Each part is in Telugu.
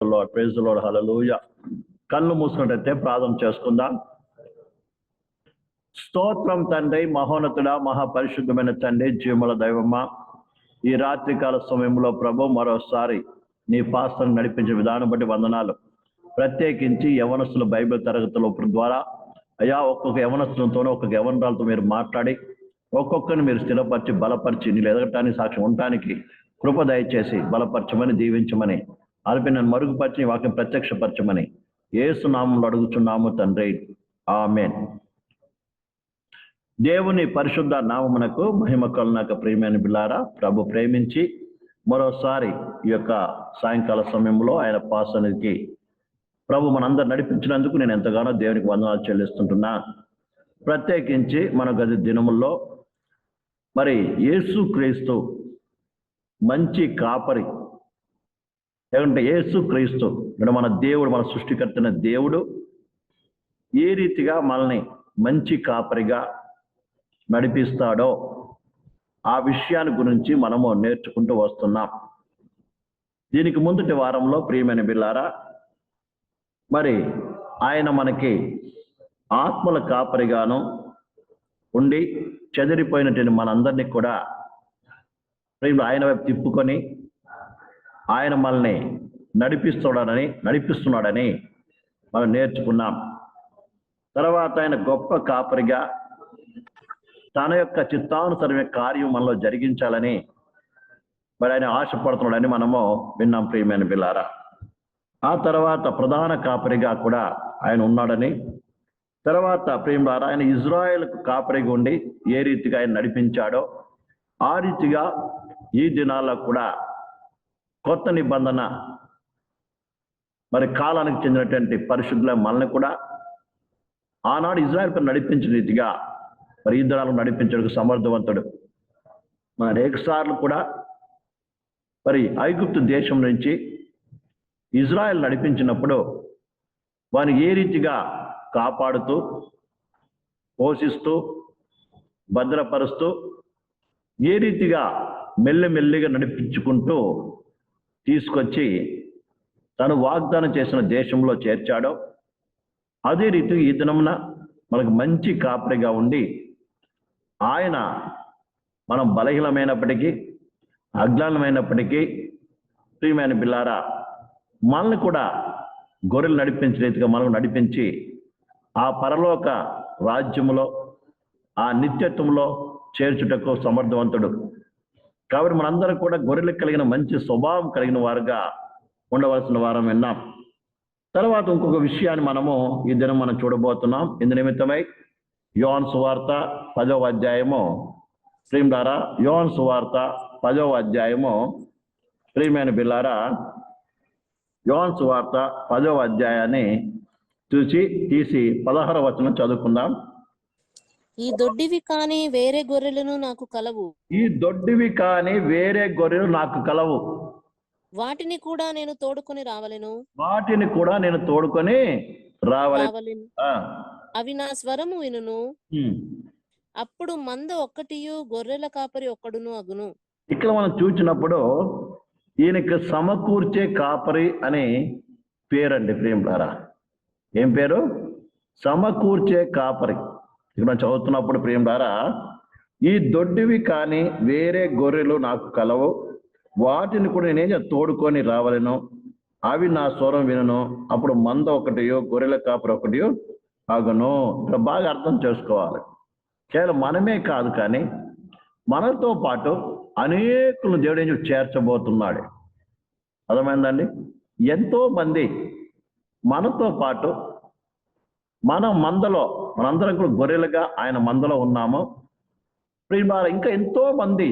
లార్డ్ ప్రైజ్ లోడ్ హలలుయ కళ్ళు మూసుకున్నట్టయితే ప్రార్థన చేసుకుందాం. స్తోత్రం తండ్రి మహోన్నతుడ మహాపరిశుద్ధమైన తండ్రి జీవముల దైవమ్మ ఈ రాత్రికాల సమయంలో ప్రభు మరోసారి నీ పాస్తను నడిపించే విధానం బట్టి వందనాలు. ప్రత్యేకించి యవనస్తుల బైబిల్ తరగతుల ద్వారా అయా ఒక్కొక్క యవనస్తులతోనూ ఒక్కొక్క యవనరాలతో మీరు మాట్లాడి ఒక్కొక్కరిని మీరు స్థిరపరిచి బలపరిచి నీళ్ళు ఎదగటానికి సాక్ష్యం ఉండటానికి కృప దయచేసి బలపరచమని దీవించమని అల్పి నన్ను మరుగుపరిచి వాక్యం ప్రత్యక్షపరచమని ఏసు నామంలో అడుగుచున్నాము తండ్రి. ఆమెన్. దేవుని పరిశుద్ధ నామమునకు మహిమ కలునాక ప్రియమైన బిల్లారా ప్రభు ప్రేమించి మరోసారి ఈ యొక్క సాయంకాల సమయంలో ఆయన పాసనికి ప్రభు మనందరు నడిపించినందుకు నేను ఎంతగానో దేవునికి వందనాలు చెల్లిస్తుంటున్నా. ప్రత్యేకించి మన గది దినముల్లో మరి యేసు క్రీస్తు మంచి కాపరి లేకుంటే యేసు క్రీస్తు. ఇక్కడ మన దేవుడు మన సృష్టికర్తన దేవుడు. ఏ రీతిగా మనల్ని మంచి కాపరిగా నడిపిస్తాడో ఆ విషయాన్ని గురించి మనము నేర్చుకుంటూ వస్తున్నాం. దీనికి ముందుటి వారంలో ప్రియమైన బిల్లారా మరి ఆయన మనకి ఆత్మల కాపరిగాను ఉండి చెదిరిపోయినటువంటి మనందరినీ కూడా ఆయన వైపు తిప్పుకొని ఆయన మనల్ని నడిపిస్తున్నాడని నడిపిస్తున్నాడని మనం నేర్చుకున్నాం. తర్వాత ఆయన గొప్ప కాపరిగా తన యొక్క చిత్తానుసరమే కార్యం మనలో జరిగించాలని మరి ఆయన ఆశపడుతున్నాడని మనము విన్నాం ప్రియమైన బిల్లారా ఆ తర్వాత ప్రధాన కాపరిగా కూడా ఆయన ఉన్నాడని తర్వాత ప్రేమలారా ఆయన ఇజ్రాయెల్కు కాపరిగా ఉండి ఏ రీతిగా ఆయన నడిపించాడో ఆ రీతిగా ఈ దినాల్లో కూడా కొత్త నిబంధన. మరి కాలానికి చెందినటువంటి పరిశుద్ధుల మనల్ని కూడా ఆనాడు ఇజ్రాయల్ పని నడిపించిన రీతిగా మరి ఇద్దరాలను నడిపించడానికి సమర్థవంతుడు. మన అనేక సార్లు కూడా మరి ఐగుప్తు దేశం నుంచి ఇజ్రాయెల్ నడిపించినప్పుడు వారిని ఏ రీతిగా కాపాడుతూ పోషిస్తూ భద్రపరుస్తూ ఏ రీతిగా మెల్లమెల్లిగా నడిపించుకుంటూ తీసుకొచ్చి తను వాగ్దానం చేసిన దేశంలో చేర్చాడో అదే రీతి ఈ దినమున మనకు మంచి కాపరిగా ఉండి ఆయన మనం బలహీనమైనప్పటికీ అజ్ఞానమైనప్పటికీ ప్రియమైన బిల్లారా మనల్ని కూడా గొర్రెలు నడిపించే రీతిగా మనం నడిపించి ఆ పరలోక రాజ్యములో ఆ నిత్యత్వంలో చేర్చుటకు సమర్థవంతుడు. కాబట్టి మనందరం కూడా గొర్రెలకు కలిగిన మంచి స్వభావం కలిగిన వారుగా ఉండవలసిన వారం విన్నాం. తర్వాత ఇంకొక విషయాన్ని మనము ఈ దినం మనం చూడబోతున్నాం. ఇందు నిమిత్తమై యోన్ సువార్త పదవ అధ్యాయము. ప్రియులారా యోన్ సువార్త పదవ అధ్యాయము. ప్రియమైన బిల్లారా యోన్ సువార్త పదవ అధ్యాయాన్ని చూసి తీసి పదహార వచనం చదువుకుందాం. ఈ దొడ్డివి కాని వేరే గొర్రెలను నాకు కలవు. ఈ దొడ్డివి కాని వేరే గొర్రెలు నాకు కలవు. వాటిని కూడా నేను తోడుకొని రావలెను. వాటిని కూడా నేను తోడుకొని రావాలి రావలెను. ఆ, అవి నా స్వరము వినును. అప్పుడు మంద ఒక్కటియు గొర్రెల కాపరి ఒక్కడును అగును. ఇక్కడ మనం చూసినప్పుడు ఈయనకి సమకూర్చే కాపరి అనే పేరండి ప్రేమలారా ఏం పేరు? సమకూర్చే కాపరి. ఇక్కడ మనం చదువుతున్నప్పుడు ద్వారా ఈ దొడ్డివి కానీ వేరే గొర్రెలు నాకు కలవు. వాటిని కూడా నేనేం తోడుకొని రావలను. అవి నా స్వరం వినను. అప్పుడు మంద ఒకటియో గొర్రెల కాపురం ఒకటియో ఆగను. ఇక్కడ బాగా అర్థం చేసుకోవాలి. కేవలం మనమే కాదు కానీ మనతో పాటు అనేకులు దేవుడు ఏం చేర్చబోతున్నాడు. అర్థమైందండి? ఎంతో మంది మనతో పాటు మనం మందలో మనందరం కూడా గొర్రెలుగా ఆయన మందలో ఉన్నాము. ప్రియులార ఇంకా ఎంతో మంది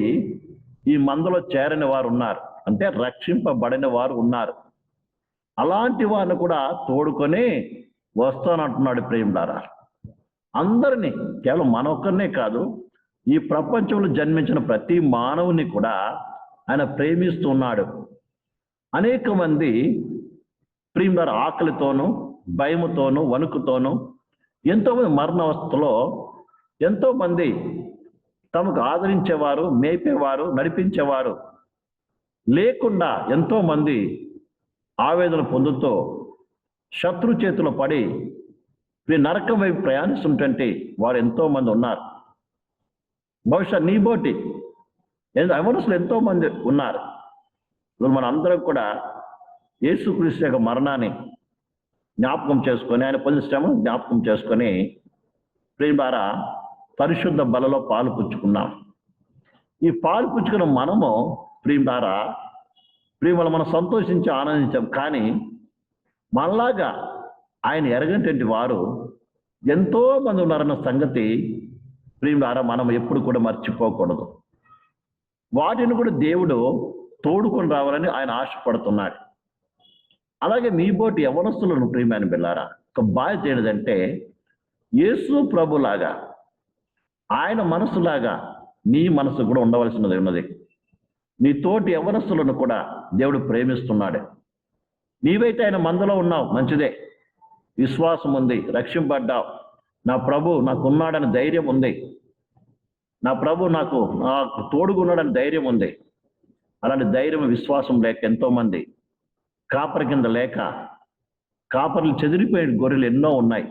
ఈ మందలో చేరని వారు ఉన్నారు. అంటే రక్షింపబడిన వారు ఉన్నారు. అలాంటి వారిని కూడా తోడుకొని వస్తానంటున్నాడు ప్రేమలారా అందరినీ కేవలం మన ఒక్కరినే కాదు ఈ ప్రపంచంలో జన్మించిన ప్రతి మానవుని కూడా ఆయన ప్రేమిస్తున్నాడు అనేక మంది ప్రియులార ఆకలితోనూ భయముతోనూ వణుకుతోనూ ఎంతోమంది మరణవస్థలో ఎంతోమంది తమకు ఆదరించేవారు మేపేవారు నడిపించేవారు లేకుండా ఎంతోమంది ఆవేదన పొందుతూ శత్రు చేతిలో పడి మీ నరకం వైపు ప్రయాణిస్తుంటే వారు ఎంతోమంది ఉన్నారు. బహుశా నీ బోటి ఎవరసలు ఎంతో ఉన్నారు. ఇప్పుడు మన అందరం కూడా యేసుక్రీస్తు యొక్క మరణాన్ని జ్ఞాపకం చేసుకొని ఆయన పొంది శ్రమను జ్ఞాపకం చేసుకొని ప్రేమారా పరిశుద్ధ బలలో పాలు పుచ్చుకున్నాం. ఈ పాలు పుచ్చుకున్న మనము ప్రియులారా ప్రియమల మనం సంతోషించి ఆనందించాం. కానీ మనలాగా ఆయన ఎరగనటువంటి వారు? ఎంతో మంది ఉన్నారన్న సంగతి ప్రియులారా మనం ఎప్పుడు కూడా మర్చిపోకూడదు. వాటిని కూడా దేవుడు తోడుకొని రావాలని ఆయన ఆశపడుతున్నాడు. అలాగే మీపోటి యవనస్తులను ప్రియమైన బిల్లారా ఒక బాధ్యత ఏంటంటే యేసు ప్రభులాగా ఆయన మనసులాగా నీ మనసు కూడా ఉండవలసినది ఉన్నది. నీ తోటి యవనస్తులను కూడా దేవుడు ప్రేమిస్తున్నాడు. నీవైతే ఆయన మందలో ఉన్నావు మంచిదే. విశ్వాసం ఉంది రక్షింపడ్డావు నా ప్రభు నాకున్నాడని ధైర్యం ఉంది. నా ప్రభు నాకు నాకు తోడుగున్నాడని ధైర్యం ఉంది. అలాంటి ధైర్యం విశ్వాసం లేక ఎంతోమంది కాపరి కింద లేక కాపర్లు చెదిరిపోయిన గొర్రెలు ఎన్నో ఉన్నాయి.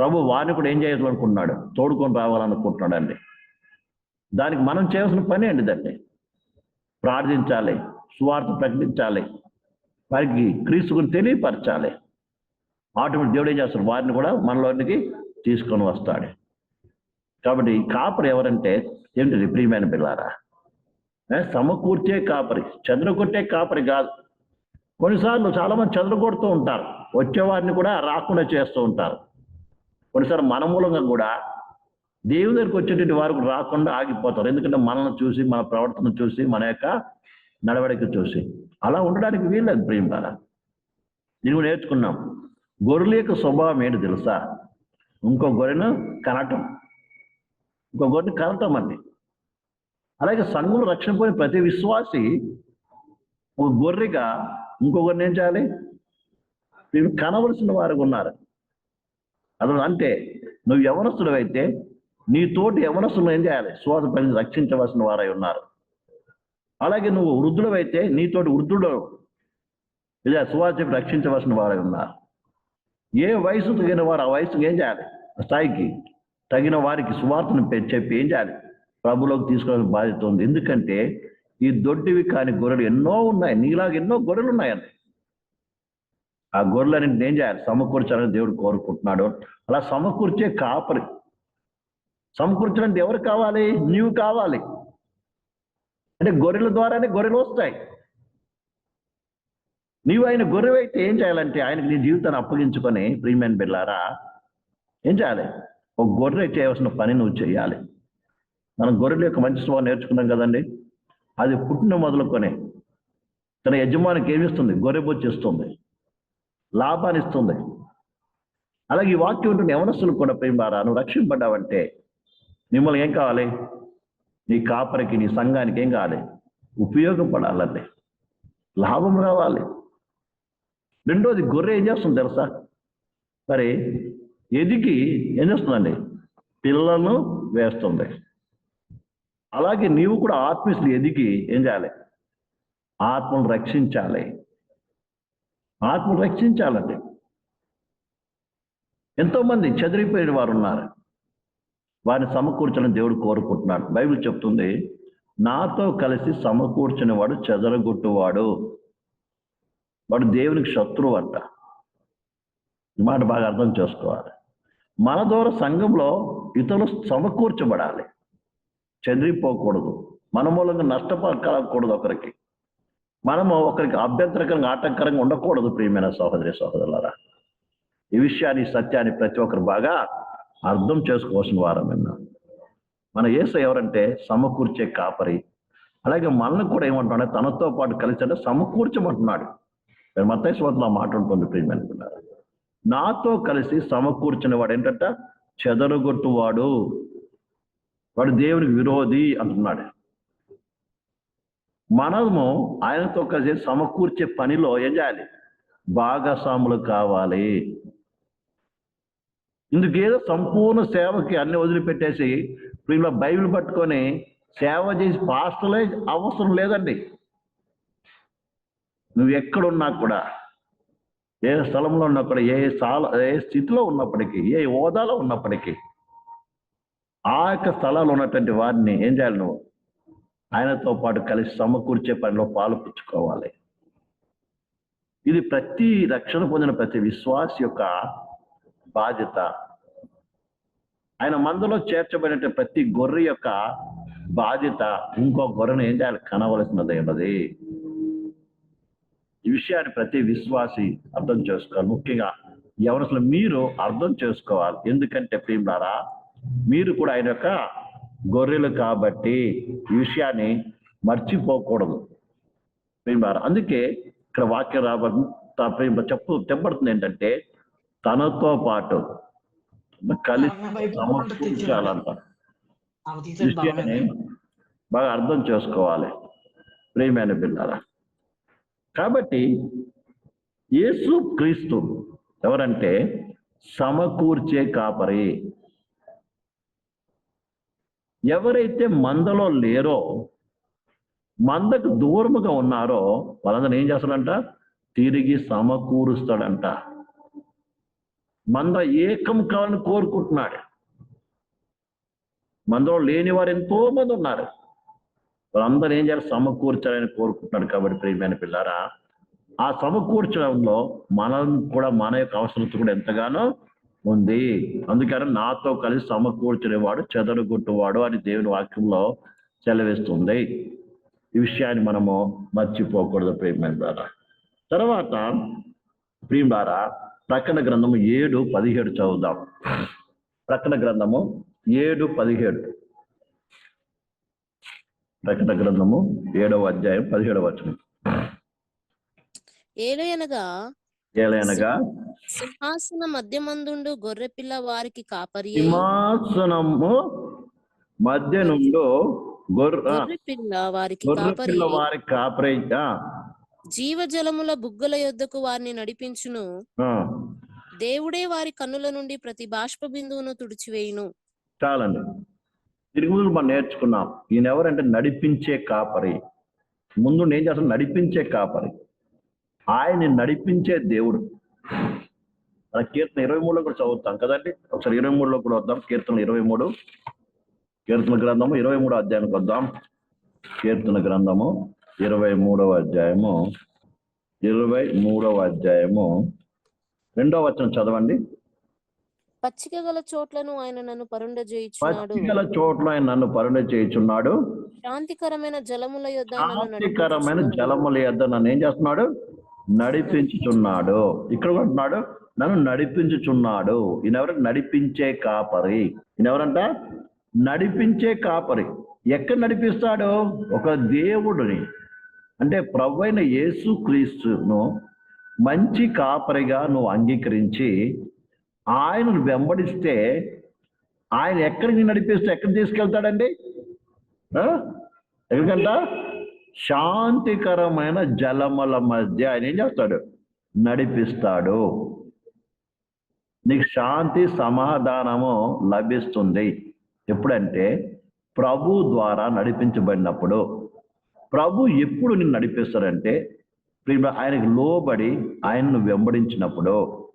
ప్రభు వారిని కూడా ఏం చేయాలనుకుంటున్నాడు తోడుకొని రావాలనుకుంటున్నాడండి. దానికి మనం చేయాల్సిన పని అండి దాన్ని ప్రార్థించాలి సువార్త ప్రకటించాలి వారికి క్రీస్తుకుని తెలియపరచాలి. ఆటోమేటిక్ దేవుడు ఏం చేస్తాడు? వారిని కూడా మనలోనికి తీసుకొని వస్తాడు. కాబట్టి కాపరి ఎవరంటే ఏంటి ప్రియమైన పిల్లారా? ఏ, సమకూర్చే కాపరి చంద్రకొట్టే కాపరి కాదు. కొన్నిసార్లు చాలా మంది చంద్రకొడుతూ ఉంటారు. వచ్చేవారిని కూడా రాకుండా చేస్తూ ఉంటారు. కొన్నిసార్లు మన మూలంగా కూడా దేవుని దగ్గరికి వచ్చేటువంటి వారికి రాకుండా ఆగిపోతారు. ఎందుకంటే మనల్ని చూసి మన ప్రవర్తన చూసి మన యొక్క నడవడిక చూసి. అలా ఉండడానికి వీల్లేదు ప్రేమ కదా దీని కూడా నేర్చుకున్నాం. గొర్రెల యొక్క స్వభావం ఏంటి తెలుసా? ఇంకో గొర్రెను కనటం. ఇంకో గొర్రెని కనటం అండి. అలాగే సంఘం రక్షణ పోయిన ప్రతి విశ్వాసి ఒక గొర్రెగా ఇంకొకరిని ఏం చేయాలి? వీళ్ళు కనవలసిన వారు ఉన్నారు. అసలు అంటే నువ్వు యవనస్తుడవైతే అయితే నీ తోటి యవనస్తులను ఏం చేయాలి? శ్వాస పని రక్షించవలసిన వారై ఉన్నారు. అలాగే నువ్వు వృద్ధుడు అయితే నీతోటి వృద్ధుడు ఇదే సువాస చెప్పి రక్షించవలసిన వారై ఉన్నారు. ఏ వయసు తగిన వారు ఆ వయసుకు ఏం చేయాలి? స్థాయికి తగిన వారికి సువార్తను చెప్పి ఏం చేయాలి? ప్రభులోకి తీసుకోవాల్సిన బాధ్యత ఉంది. ఎందుకంటే ఈ దొడ్డివి కాని గొర్రెలు ఎన్నో ఉన్నాయి. నీలాగా ఎన్నో గొర్రెలు ఉన్నాయండి ఆ గొర్రెలన్నింటిని ఏం చేయాలి? సమకూర్చాలని దేవుడు కోరుకుంటున్నాడు. అలా సమకూర్చే కాపరి. సమకూర్చడానికి ఎవరు కావాలి? నీవు కావాలి. అంటే గొర్రెల ద్వారానే గొర్రెలు వస్తాయి. నీవు ఆయన గొర్రె అయితే ఏం చేయాలంటే ఆయనకి నీ జీవితాన్ని అప్పగించుకొని ప్రీమియం బిల్లారా ఏం చేయాలి? ఒక గొర్రె చేయవలసిన పని నువ్వు చేయాలి. మనం గొర్రెల యొక్క మంచి స్వభావం నేర్చుకున్నాం కదండి. అది పుట్టిన మొదలుకొని తన యజమానికి ఏమిస్తుంది గొర్రె లాభాన్ని ఇస్తుంది. అలాగే ఈ వాక్యం ఉంటుంది యవనస్తులు కూడా ప్రేమారా నువ్వు రక్షింపడ్డావంటే మిమ్మల్ని ఏం కావాలి? నీ కాపరికి నీ సంఘానికి ఏం కావాలి? ఉపయోగపడాలండి. లాభం రావాలి. రెండోది గొర్రె ఏం చేస్తుంది తెలుసా? మరి ఎదిగి ఏం చేస్తుందండి? పిల్లలను వేస్తుంది. అలాగే నీవు కూడా ఆత్మీయులు ఎదిగి ఏం చేయాలి? ఆత్మను రక్షించాలి. ఆత్మను రక్షించాలండి. ఎంతోమంది చెదిరిపోయిన వారు ఉన్నారు. వారిని సమకూర్చడం దేవుడు కోరుకుంటున్నాడు. బైబిల్ చెప్తుంది నాతో కలిసి సమకూర్చని వాడు చెదరగొట్టువాడు. వాడు దేవునికి శత్రువు అంట ఈ మాట బాగా అర్థం చేసుకోవాలి. మన ద్వారా సంఘంలో ఇతరులు సమకూర్చబడాలి. చెదిరిపోకూడదు. మన మూలంగా నష్టపడకూడదు ఒకరికి. మనము ఒకరికి అభ్యంతరకరంగా ఆటంకరంగా ఉండకూడదు ప్రియమైన సహోదరి సహోదరులరా. ఈ విషయాన్ని సత్యాన్ని ప్రతి ఒక్కరు బాగా అర్థం చేసుకోవాల్సిన వారం విన్నాం మన ఏస ఎవరంటే సమకూర్చే కాపరి. అలాగే మనల్ని కూడా ఏమంటున్నాడు? తనతో పాటు కలిసి అంటే సమకూర్చమంటున్నాడు. మత్తయి స్వాతంలో మాట ఉంటుంది ప్రియమైన నాతో కలిసి సమకూర్చిన వాడు ఏంటంట చెదరగొట్టువాడు. వాడు దేవునికి విరోధి అంటున్నాడు. మనము ఆయనతో కలిసి సమకూర్చే పనిలో ఏం చేయాలి? భాగస్వాములు కావాలి. ఇందుకేదో సంపూర్ణ సేవకి అన్ని వదిలిపెట్టేసి వీళ్ళ బైబిల్ పట్టుకొని సేవ చేసి పాస్టలే అవసరం లేదండి. నువ్వు ఎక్కడున్నా కూడా ఏ స్థలంలో ఉన్నా కూడా ఏ స్థల ఏ స్థితిలో ఉన్నప్పటికీ ఏ హోదాలో ఉన్నప్పటికీ ఆ యొక్క స్థలాలు ఉన్నటువంటి వారిని ఏం చేయాలి నువ్వు? ఆయనతో పాటు కలిసి సమకూర్చే పనిలో పాలు పుచ్చుకోవాలి. ఇది ప్రతి రక్షణ పొందిన ప్రతి విశ్వాస యొక్క బాధ్యత. ఆయన మందలో చేర్చబడిన ప్రతి గొర్రె యొక్క బాధ్యత. ఇంకో గొర్రెను ఏం చేయాలి? కనవలసినది ఉన్నది ఈ విషయాన్ని ప్రతి విశ్వాసి అర్థం చేసుకోవాలి. ముఖ్యంగా ఎవరు మీరు అర్థం చేసుకోవాలి? ఎందుకంటే ప్రియులారా మీరు కూడా ఆయన యొక్క గొర్రెలు కాబట్టి ఈ విషయాన్ని మర్చిపోకూడదు. ప్రియులారా అందుకే ఇక్కడ వాక్యం రాబడి ప్రేమ చెప్పు తెప్పడుతుంది ఏంటంటే తనతో పాటు కలిసి విషయాన్ని బాగా అర్థం చేసుకోవాలి. ప్రేమైన పిల్లరా. కాబట్టి యేసు క్రీస్తు ఎవరంటే సమకూర్చే కాపరి. ఎవరైతే మందలో లేరో మందకు దూరముగా ఉన్నారో వాళ్ళందరూ ఏం చేస్తాడంట తిరిగి సమకూరుస్తాడంట. మంద ఏకం కావాలని కోరుకుంటున్నాడు. మందలో లేని వారు ఎంతో మంది ఉన్నారు. వాళ్ళందరూ ఏం చేయాలి? సమకూర్చాలని కోరుకుంటున్నాడు కాబట్టి ప్రియమైన పిల్లారా ఆ సమకూర్చడంలో మనం కూడా మన యొక్క అవసరం కూడా ఎంతగానో ఉంది. అందుకని నాతో కలిసి సమకూర్చునేవాడు చెదరగొట్టువాడు అని దేవుని వాక్యంలో సెలవిస్తుంది. ఈ విషయాన్ని మనము మర్చిపోకూడదు ప్రేమ ద్వారా తర్వాత ప్రియులారా ప్రకటన గ్రంథము ఏడు పదిహేడు చదువుదాం. ప్రకటన గ్రంథము ఏడు పదిహేడు. ప్రకటన గ్రంథము ఏడవ అధ్యాయం పదిహేడవ వచనం. ఏలయనగా ఏలైనగా? సింహాసన మధ్యమందుండు గొర్రెపిల్ల వారికి కాపరి సింహాసనము మధ్య నుండి గొర్రె గొర్రెపిల్ల వారికి గొర్రె కాపరి పిల్ల వారి కాపరి జీవజలముల బుగ్గల యొద్దకు వారిని నడిపించును. దేవుడే వారి కన్నుల నుండి ప్రతి బాష్ప బిందువును తుడిచివేయును. చాలండి. తిరిగి మనం నేర్చుకున్నాం. ఈయన ఎవరంటే నడిపించే కాపరి. ముందు ఏం చేస్తాడు? నడిపించే కాపరి. ఆయన్ని నడిపించే దేవుడు. మన కీర్తన ఇరవై మూడులో కూడా చదువుతాం కదండి? ఒకసారి ఇరవై మూడులో కూడా వద్దాం. కీర్తన ఇరవై మూడు. కీర్తన గ్రంథము ఇరవై మూడో అధ్యాయానికి వద్దాం. కీర్తన గ్రంథము ఇరవై మూడవ అధ్యాయము. ఇరవై మూడవ అధ్యాయము. రెండవ వచనం చదవండి. పచ్చిక గల చోట్లను ఆయన నన్ను పరుండజేయుచున్నాడు. పచ్చికల చోట్ల ఆయన నన్ను పరుణ చేయుచున్నాడు శాంతికరమైన జలముల యొద్ద శాంతికరమైన. జలముల యొద్ద నన్ను ఏం చేస్తున్నాడు? నడిపించుచున్నాడు. ఇక్కడ కూడా అంటున్నాడు నన్ను నడిపించుచున్నాడు. ఈయన నడిపించే కాపరి. ఈయనెవరంట? నడిపించే కాపరి. ఎక్కడ నడిపిస్తాడు? ఒక దేవుడిని. అంటే ప్రభు అయిన యేసు క్రీస్తును మంచి కాపరిగా నువ్వు అంగీకరించి ఆయనను వెంబడిస్తే ఆయన ఎక్కడికి నడిపిస్తే ఎక్కడ తీసుకెళ్తాడండి? ఎందుకంట ఎక్కడికంట? శాంతికరమైన జలముల మధ్య ఆయన ఏం చేస్తాడు? నడిపిస్తాడు. నీకు శాంతి సమాధానము లభిస్తుంది. ఎప్పుడంటే ప్రభు ద్వారా నడిపించబడినప్పుడు. ప్రభు ఎప్పుడు నిన్ను నడిపిస్తాడంటే ఆయనకు లోబడి ఆయన్ను వెంబడించినప్పుడు.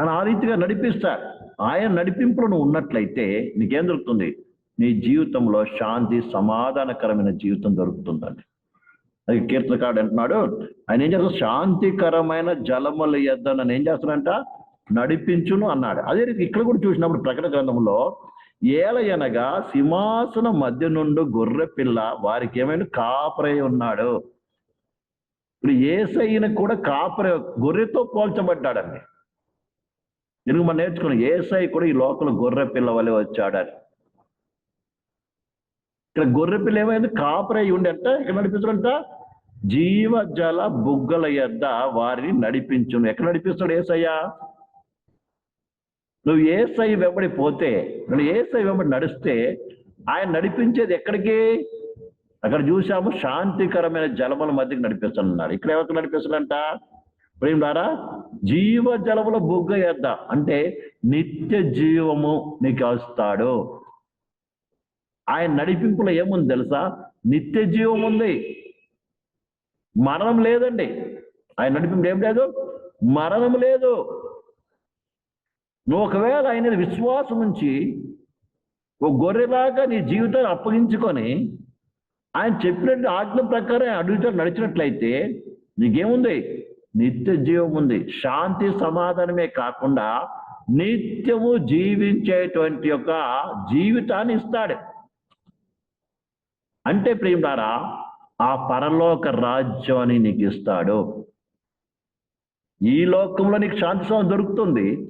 అని ఆ రీతిగా నడిపిస్తాడు. ఆయన నడిపింపులో నువ్వు ఉన్నట్లయితే నీకేం దొరుకుతుంది? నీ జీవితంలో శాంతి సమాధానకరమైన జీవితం దొరుకుతుందండి. అది కీర్తనకాడు అంటున్నాడు ఆయన ఏం చేస్తాడు? శాంతికరమైన జలముల యొద్ద నన్ను ఏం చేస్తానంట నడిపించును అన్నాడు. అదే రీతి ఇక్కడ కూడా చూసినప్పుడు ప్రకటన గ్రంథంలో ఏలయనగా సింహాసన మధ్య నుండి గొర్రె పిల్ల వారికి ఏమైనా కాపరై ఉన్నాడు. ఇప్పుడు ఏసైన కూడా కాపర గొర్రెతో పోల్చబడ్డాడండి. ఎందుకు మనం నేర్చుకున్నాం? ఏసై కూడా ఈ లోకల్ గొర్రె పిల్ల వలె వచ్చాడని. ఇక్కడ గొర్రె పిల్ల ఏమైంది? కాపరై ఉండి అంట ఎక్కడ నడిపిస్తాడంట జీవ జల బుగ్గల యొద్ద వారిని నడిపించును. ఎక్కడ నడిపిస్తాడు ఏసయ్యా? నువ్వు ఏసై వెంబడి పోతే నువ్వు ఏసై వెంబడి నడిస్తే ఆయన నడిపించేది ఎక్కడికి? అక్కడ చూసాము శాంతికరమైన జలముల మధ్యకి నడిపిస్తున్నాడు. ఇక్కడ ఎవరికి నడిపిస్తాడంట ప్రేమడారా జీవ జలముల బుగ్గ ఎద్ద అంటే నిత్య జీవము నీకు వస్తాడు ఆయన నడిపింపులో ఏముంది తెలుసా? నిత్య జీవం ఉంది. మరణం లేదండి. ఆయన నడిపింపు ఏం లేదు? మరణం లేదు. నువ్వు ఒకవేళ ఆయన విశ్వాసం ఉంచి ఒక గొర్రెలాగా నీ జీవితాన్ని అప్పగించుకొని ఆయన చెప్పినట్టు ఆజ్ఞ ప్రకారం అడుగుతో నడిచినట్లయితే నీకేముంది? నిత్య జీవం ఉంది. శాంతి సమాధానమే కాకుండా నిత్యము జీవించేటువంటి యొక్క జీవితాన్ని ఇస్తాడు. అంటే ప్రియులారా ఆ పరలోక రాజ్యాన్ని నీకు ఇస్తాడు. ఈ లోకంలో నీకు శాంతి దొరుకుతుంది.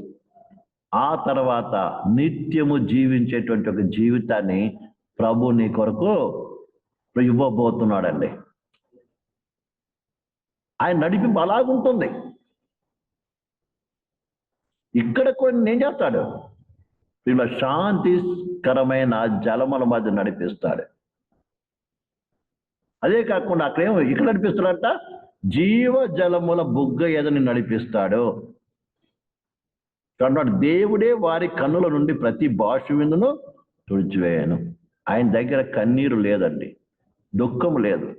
ఆ తర్వాత నిత్యము జీవించేటువంటి ఒక జీవితాన్ని ప్రభు నీ కొరకు ఇవ్వబోతున్నాడండి. ఆయన నడిపింపు అలాగుంటుంది. ఇక్కడ కొన్ని ఏం చేస్తాడు? వీళ్ళ శాంతికరమైన జలముల మధ్య నడిపిస్తాడు. అదే కాకుండా అక్కడేమో ఇక్కడ నడిపిస్తాడంట జీవ జలముల బుగ్గ ఎదని నడిపిస్తాడు. కాబట్టి దేవుడే వారి కన్నుల నుండి ప్రతి భాష విందును తుడిచివేయను. ఆయన దగ్గర కన్నీరు లేదండి దుఃఖం లేదు.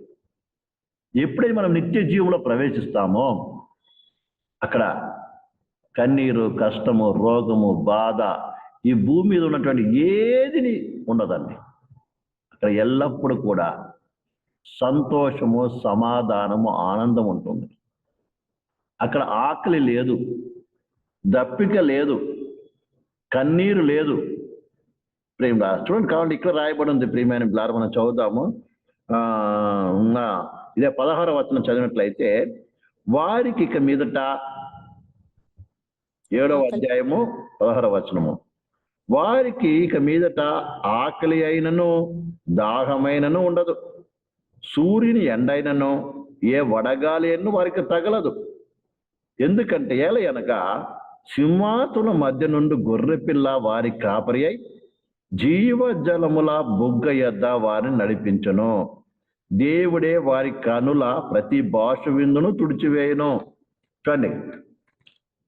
ఎప్పుడైతే మనం నిత్య జీవంలో ప్రవేశిస్తామో అక్కడ కన్నీరు కష్టము రోగము బాధ ఈ భూమి మీద ఉన్నటువంటి ఏది ఉండదండి. అక్కడ ఎల్లప్పుడూ కూడా సంతోషము సమాధానము ఆనందం ఉంటుంది. అక్కడ ఆకలి లేదు దప్పిక లేదు కన్నీరు లేదు. ప్రేమ చూడండి కావాలి ఇక్కడ రాయబడి ఉంది ప్రియమైన బిడ్డలారా మనం చదువుదాము. ఇదే పదహార వచనం చదివినట్లయితే వారికి ఇక మీదట ఏడవ అధ్యాయము పదహార వచనము. వారికి ఇక మీదట ఆకలి అయినను దాహమైనను ఉండదు. సూర్యుని ఎండైనను ఏ వడగాలి అన్ను వారికి తగలదు. ఎందుకంటే ఏల అనగా సింహాతుల మధ్య నుండి గొర్రెపిల్ల వారి కాపరి అయి జీవ జలముల బుగ్గ యొద్ద వారిని నడిపించను. దేవుడే వారి కనుల ప్రతి భాష విందును తుడిచివేయను. చూడండి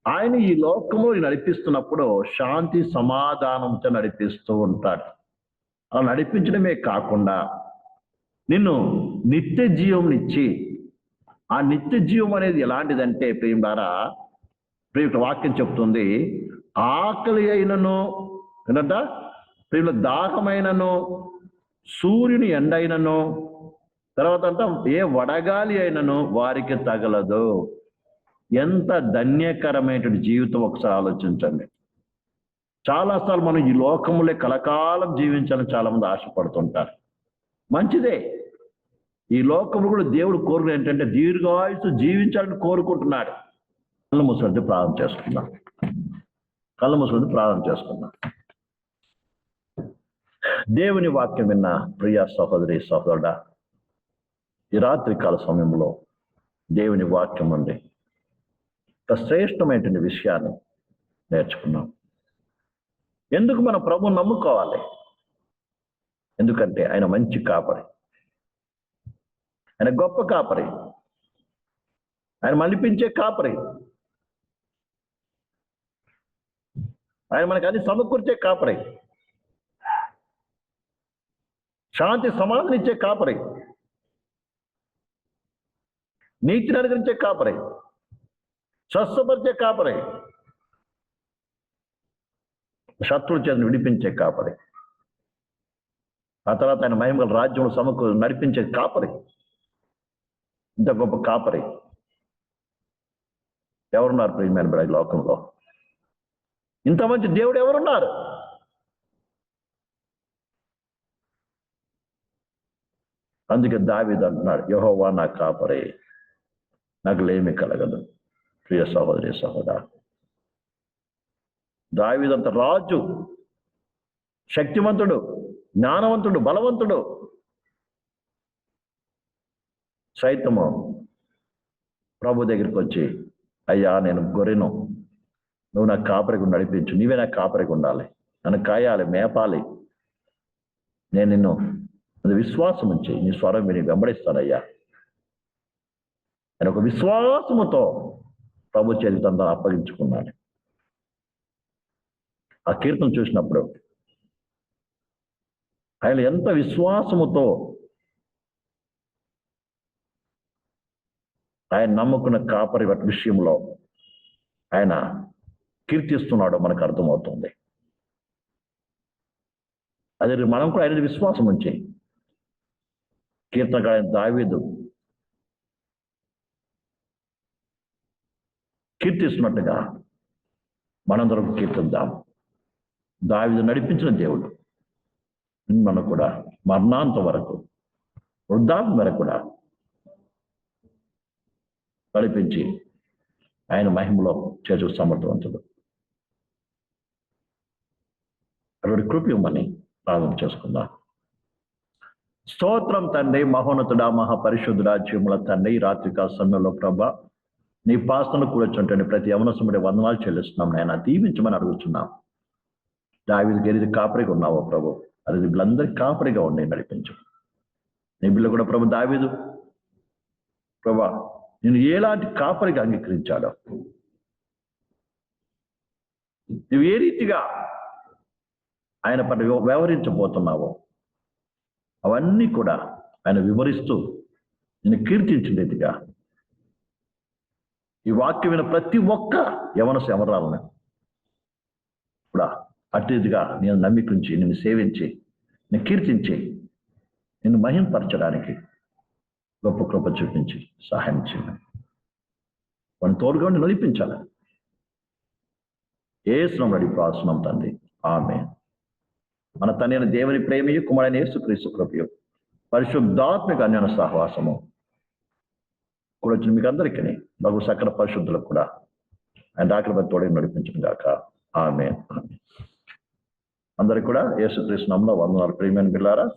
ఆయన ఈ లోకము నడిపిస్తున్నప్పుడు శాంతి సమాధానంతో నడిపిస్తూ ఉంటాడు. అలా నడిపించడమే కాకుండా నిన్ను నిత్య జీవం ఇచ్చి ఆ నిత్య జీవం అనేది ఎలాంటిదంటే ప్రేమ ద్వారా ప్రేమ వాక్యం చెప్తుంది ఆకలి అయినను ఏంటంట ప్రేమ దాహమైనను సూర్యుని ఎండైనను తర్వాత అంట ఏ వడగాలి అయినను వారికి తగలదు. ఎంత ధన్యకరమైనటువంటి జీవితం ఒకసారి ఆలోచించండి. చాలాసార్లు మనం ఈ లోకములే కలకాలం జీవించాలని చాలామంది ఆశపడుతుంటారు. మంచిదే. ఈ లోకంలో కూడా దేవుడు కోరుకుని ఏంటంటే దీర్ఘాయుసు జీవించాలని కోరుకుంటున్నాడు. కళ్ళ ముసలి ప్రారంభం చేసుకున్నాం కళ్ళ ముసలి ప్రారంభం చేసుకున్నాం దేవుని వాక్యం విన్న ప్రియ సహోదరి సహోదరుడా ఈ రాత్రి కాల సమయంలో దేవుని వాక్యం ఉంది. ఒక శ్రేష్టమైనటువంటి విషయాన్ని నేర్చుకున్నాం. ఎందుకు మన ప్రభు నమ్ముకోవాలి? ఎందుకంటే ఆయన మంచి కాపరి. ఆయన గొప్ప కాపరి. ఆయన మలిపించే కాపరి. ఆయన మనకు అన్ని సమకూర్చే కాపరి. శాంతి సమాధానం ఇచ్చే కాపరి. నీతిని అనుగ్రహించే కాపరి. స్వస్థపరిచే కాపరి. శత్రువుల చేత విడిపించే కాపరి. ఆ తర్వాత ఆయన మహిమల రాజ్యంలో సమకూరు నడిపించే కాపరి. ఇంత గొప్ప కాపరి. ఎవరున్నారు ప్రియమైన బిడ్డ లోకంలో? ఇంత మంచి దేవుడు ఎవరున్నారు? అందుకే దావిది అంటున్నాడు యహోవా నా కాపరే నాకు లేమి కలగదు. ప్రియ సహోదరి సహోదర దావిదంత రాజు శక్తివంతుడు జ్ఞానవంతుడు బలవంతుడు సైతము ప్రభు దగ్గరికి వచ్చి అయ్యా నేను గొర్రెను నువ్వు నాకు కాపరికి నడిపించు నీవే నాకు కాపరికి ఉండాలి. నన్ను కాయాలి మేపాలి. నేను నిన్ను అది విశ్వాసం ఉంచి నీ స్వరం విని వెంబడిస్తానయ్యా. నేను ఒక విశ్వాసముతో ప్రభు చేతితో అప్పగించుకున్నాను ఆ కీర్తన చూసినప్పుడు ఆయన ఎంత విశ్వాసముతో ఆయన నమ్ముకున్న కాపరి విషయంలో ఆయన కీర్తిస్తున్నాడో మనకు అర్థమవుతుంది. అదే మనం కూడా ఆయన విశ్వాసం ఉంచి కీర్తనకాయ దావీదు కీర్తిస్తున్నట్టుగా మనందరం కీర్తిద్దాం. దావీదు నడిపించిన దేవుడు. మనం కూడా మరణాంత వరకు వృద్ధాంతం వరకు కూడా నడిపించి ఆయన మహిమలో చేర్చు సమర్థవంతుడు అటువంటి కృప ప్రారంభం ప్రార్థన చేసుకుందాం. స్తోత్రం తండ్రి మహోన్నతుడా మహాపరిశుద్ధుడా జీవుల తండ్రి రాత్రిక సమయంలో ప్రభ నీ పాసను కూర్చుంటే ప్రతి అవనసముడి వందనాలు చెల్లిస్తున్నాం నాయన. దీవించమని అడుగుతున్నాం. దావిది గరిది కాపరిగా ఉన్నావో ప్రభు? అది వీళ్ళందరికీ కాపరిగా ఉండి నడిపించు. నీ బిల్లు కూడా ప్రభు దావీదు. ప్రభా నేను ఎలాంటి కాపరిగా అంగీకరించాడో నువ్వు ఏ రీతిగా ఆయన పట్ల వ్యవహరించబోతున్నావో అవన్నీ కూడా ఆయన వివరిస్తూ నేను కీర్తించలేదుగా ఈ వాక్యం విన ప్రతి ఒక్క యవన శమరాలను కూడా అటు నేను నమ్మికించి నిన్ను సేవించి నేను కీర్తించి నిన్ను మహింపరచడానికి గొప్ప కృప చూపించి సహాయం చేయండి. వాడిని తోడుగా ఉండి నడిపించాలి. ఏ శ్రమ నడి ప్రాసనం తండ్రి. ఆమె మన తండ్రి దేవుని ప్రేమియు కుమారైన యేసుక్రీస్తు కృపయు పరిశుద్ధాత్మిక అన్యన సహవాసము కూడా వచ్చిన మీకు అందరికీ బహు సకల పరిశుద్ధులకు కూడా ఆయన దాఖల తోడే నడిపించడం కాక ఆమె అందరికి కూడా యేసుక్రీస్తు నామంలో వందనాలు. ప్రియమైన పిల్లారా